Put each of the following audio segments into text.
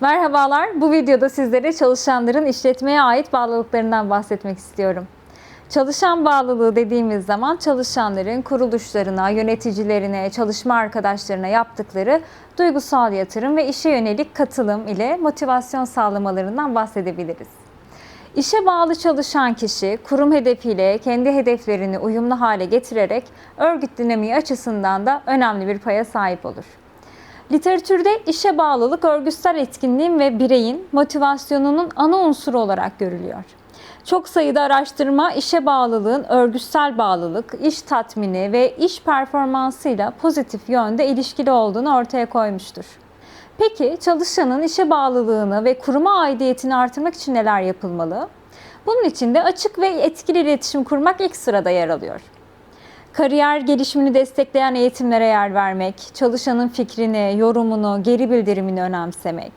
Merhabalar, bu videoda sizlere çalışanların işletmeye ait bağlılıklarından bahsetmek istiyorum. Çalışan bağlılığı dediğimiz zaman çalışanların kuruluşlarına, yöneticilerine, çalışma arkadaşlarına yaptıkları duygusal yatırım ve işe yönelik katılım ile motivasyon sağlamalarından bahsedebiliriz. İşe bağlı çalışan kişi kurum hedefiyle kendi hedeflerini uyumlu hale getirerek örgüt dinamiği açısından da önemli bir paya sahip olur. Literatürde işe bağlılık örgütsel etkinliğin ve bireyin motivasyonunun ana unsuru olarak görülüyor. Çok sayıda araştırma işe bağlılığın örgütsel bağlılık, iş tatmini ve iş performansıyla pozitif yönde ilişkili olduğunu ortaya koymuştur. Peki çalışanın işe bağlılığını ve kuruma aidiyetini artırmak için neler yapılmalı? Bunun için de açık ve etkili iletişim kurmak ilk sırada yer alıyor. Kariyer gelişimini destekleyen eğitimlere yer vermek, çalışanın fikrini, yorumunu, geri bildirimini önemsemek,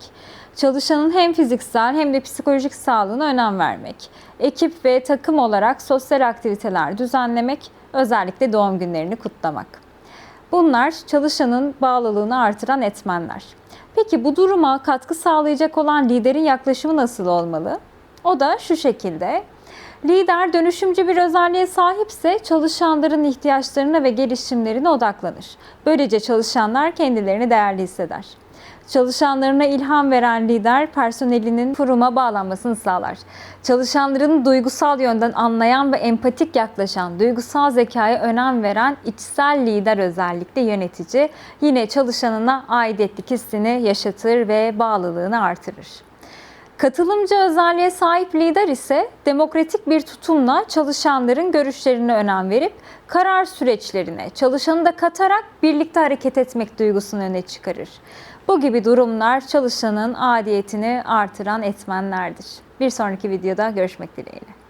çalışanın hem fiziksel hem de psikolojik sağlığına önem vermek, ekip ve takım olarak sosyal aktiviteler düzenlemek, özellikle doğum günlerini kutlamak. Bunlar çalışanın bağlılığını artıran etmenler. Peki bu duruma katkı sağlayacak olan liderin yaklaşımı nasıl olmalı? O da şu şekilde. Lider dönüşümcü bir özelliğe sahipse çalışanların ihtiyaçlarına ve gelişimlerine odaklanır. Böylece çalışanlar kendilerini değerli hisseder. Çalışanlarına ilham veren lider personelinin kuruma bağlanmasını sağlar. Çalışanların duygusal yönden anlayan ve empatik yaklaşan, duygusal zekaya önem veren içsel lider özellikle yönetici yine çalışanına aidiyetlik hissini yaşatır ve bağlılığını artırır. Katılımcı özelliğe sahip lider ise demokratik bir tutumla çalışanların görüşlerine önem verip karar süreçlerine çalışanı da katarak birlikte hareket etmek duygusunu öne çıkarır. Bu gibi durumlar çalışanın adiyetini artıran etmenlerdir. Bir sonraki videoda görüşmek dileğiyle.